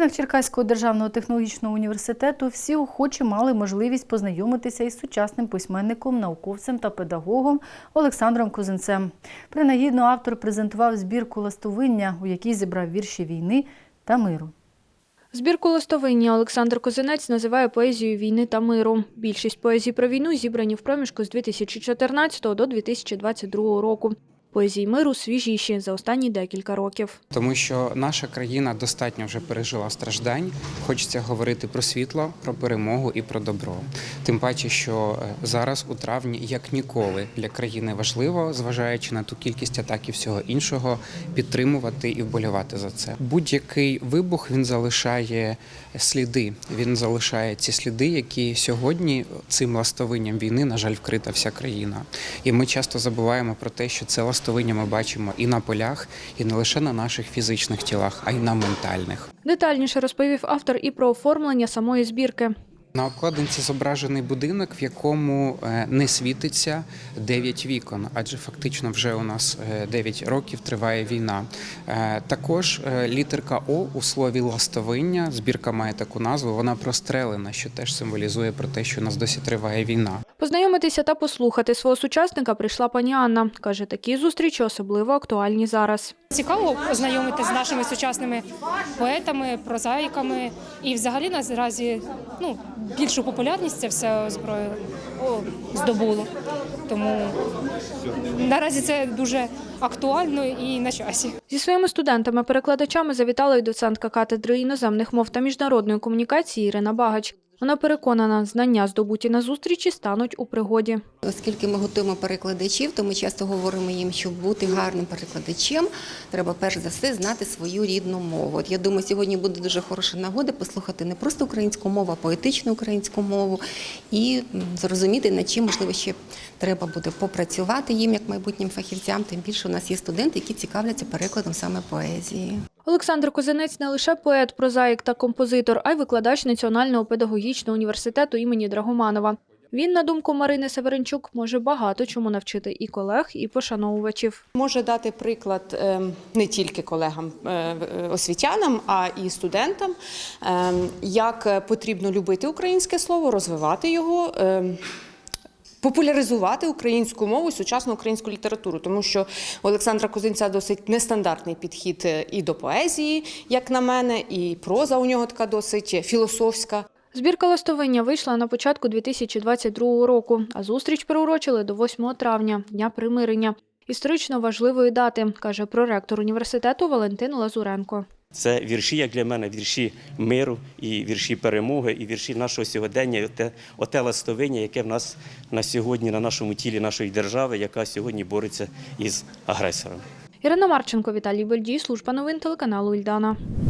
стінах Черкаського державного технологічного університету всі охочі мали можливість познайомитися із сучасним письменником, науковцем та педагогом Олександром Козинцем. Принагідно автор презентував збірку ластовиння, у якій зібрав вірші війни та миру. Збірку листовиння Олександр Козинець називає поезією війни та миру. Більшість поезій про війну зібрані в проміжку з 2014 до 2022 року. Поезії миру свіжіші за останні декілька років. Тому що наша країна достатньо вже пережила страждань. Хочеться говорити про світло, про перемогу і про добро. Тим паче, що е, зараз у травні, як ніколи, для країни важливо, зважаючи на ту кількість атак і всього іншого, підтримувати і вболівати за це. Будь-який вибух він залишає сліди. Він залишає ці сліди, які сьогодні цим ластовинням війни, на жаль, вкрита вся країна. І ми часто забуваємо про те, що це ластовиння ми бачимо і на полях, і не лише на наших фізичних тілах, а й на ментальних. Детальніше розповів автор і про оформлення самої збірки. На обкладинці зображений будинок, в якому е, не світиться 9 вікон, адже фактично вже у нас е, 9 років триває війна. Е, Також е, літерка О у слові ластовиння. Збірка має таку назву. Вона прострелена, що теж символізує про те, що у нас досі триває війна. Познайомитися та послухати свого сучасника прийшла пані Анна. Каже, такі зустрічі особливо актуальні зараз. Цікаво ознайомитися з нашими сучасними поетами, прозаїками. І взагалі наразі ну, більшу популярність це вся зброя здобула. Тому наразі це дуже актуально і на часі. Зі своїми студентами-перекладачами завітала й доцентка катедри іноземних мов та міжнародної комунікації Ірина Багач. Вона переконана, знання, здобуті на зустрічі, стануть у пригоді. Оскільки ми готуємо перекладачів, то ми часто говоримо їм, щоб бути гарним перекладачем, треба перш за все знати свою рідну мову. От я думаю, сьогодні буде дуже хороша нагода послухати не просто українську мову, а поетичну українську мову і зрозуміти, над чим можливо ще треба буде попрацювати їм як майбутнім фахівцям. Тим більше у нас є студенти, які цікавляться перекладом саме поезії. Олександр Козинець не лише поет, прозаїк та композитор, а й викладач Національного педагогічного університету імені Драгоманова. Він, на думку Марини Северенчук, може багато чому навчити і колег, і пошановувачів. Може дати приклад е, не тільки колегам е, е, освітянам, а і студентам, як потрібно любити українське слово, розвивати його. Е, Популяризувати українську мову сучасну українську літературу, тому що у Олександра Козинця досить нестандартний підхід е, і до поезії, як на мене, і проза у нього така досить філософська. Збірка листовиння вийшла на початку 2022 року, а зустріч приурочили до 8 травня, Дня примирення. Історично важливої дати, каже проректор університету Валентин Лазуренко. Це вірші, як для мене, вірші миру, і вірші перемоги, і вірші нашого сьогодення, оте, оте ластовиння, яке в нас на сьогодні, на нашому тілі нашої держави, яка сьогодні бореться із агресором. Ірина Марченко, Віталій Бельдій, служба новин телеканалу Ільдана.